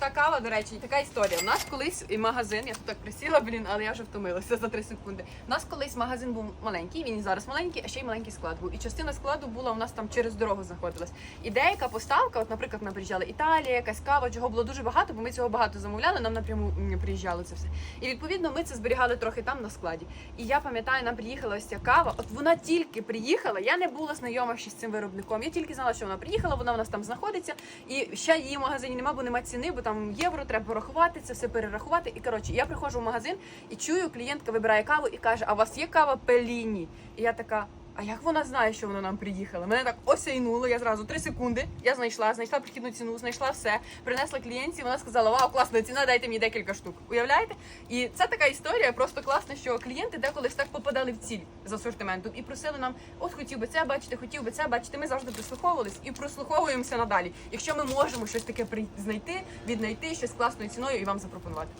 крута кава, до речі, така історія. У нас колись і магазин, я тут так присіла, блін, але я вже втомилася за 3 секунди. У нас колись магазин був маленький, він і зараз маленький, а ще й маленький склад був. І частина складу була у нас там через дорогу знаходилась. І деяка поставка, от, наприклад, нам приїжджала Італія, якась кава, чого було дуже багато, бо ми цього багато замовляли, нам напряму приїжджало це все. І відповідно ми це зберігали трохи там на складі. І я пам'ятаю, нам приїхала ось ця кава. От вона тільки приїхала. Я не була знайома ще з цим виробником. Я тільки знала, що вона приїхала, вона у нас там знаходиться. І ще її в магазині нема, бо нема ціни, бо там євро, треба порахувати, це все перерахувати. І коротше, я приходжу в магазин і чую, клієнтка вибирає каву і каже: А у вас є кава Пеліні? І я така. А як вона знає, що вона нам приїхала? Мене так осяйнуло, я зразу три секунди. Я знайшла, знайшла прихідну ціну, знайшла все, принесла клієнтці. Вона сказала: Вау, класна ціна, дайте мені декілька штук. Уявляєте? І це така історія, просто класна, що клієнти деколи так попадали в ціль з асортиментом і просили нам: от хотів би це бачити, хотів би це бачити. Ми завжди прислуховувались і прослуховуємося надалі. Якщо ми можемо щось таке знайти, віднайти щось класною ціною і вам запропонувати.